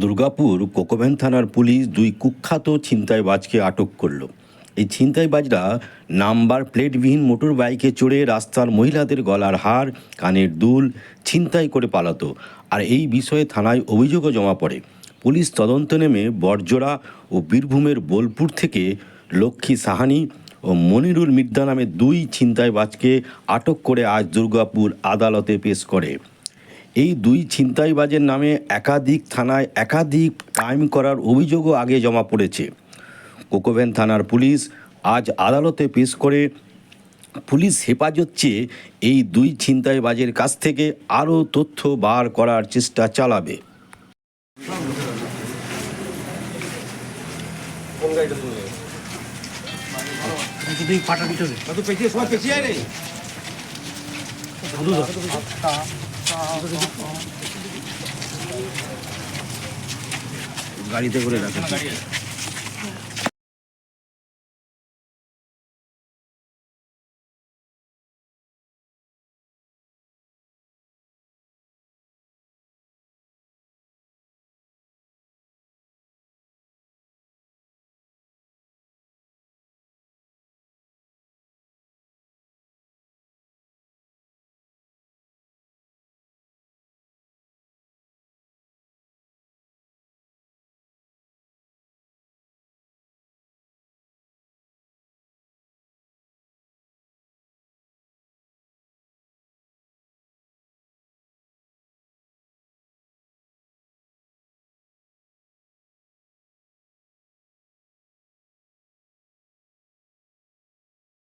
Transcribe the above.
দুর্গাপুর কোকোভ্যান থানার পুলিশ দুই কুখ্যাত ছিনতাইবাজকে আটক করল। এই ছিনতাইবাজরা নাম্বার প্লেটবিহীন মোটর বাইকে চড়ে রাস্তার মহিলাদের গলার হার, কানের দুল ছিনতাই করে পালাতো। আর এই বিষয়ে থানায় অভিযোগও জমা পড়ে। পুলিশ তদন্ত নেমে বরজোড়া ও বীরভূমের বোলপুর থেকে লক্ষ্মী সাহানি ও মনিরুল মির্দা নামে দুই ছিনতাইবাজকে আটক করে আজ দুর্গাপুর আদালতে পেশ করে। এই দুই ছিনতাইবাজের নামে একাধিক থানায় একাধিক ক্রাইম করার অভিযোগও আগে জমা পড়েছে। কোকোভেন থানার পুলিশ আজ আদালতে পেশ করে পুলিশ হেফাজত চেয়ে এই দুই ছিনতাইবাজের কাছ থেকে আরও তথ্য বার করার চেষ্টা চালাবে। গাড়িতে করে রাখে।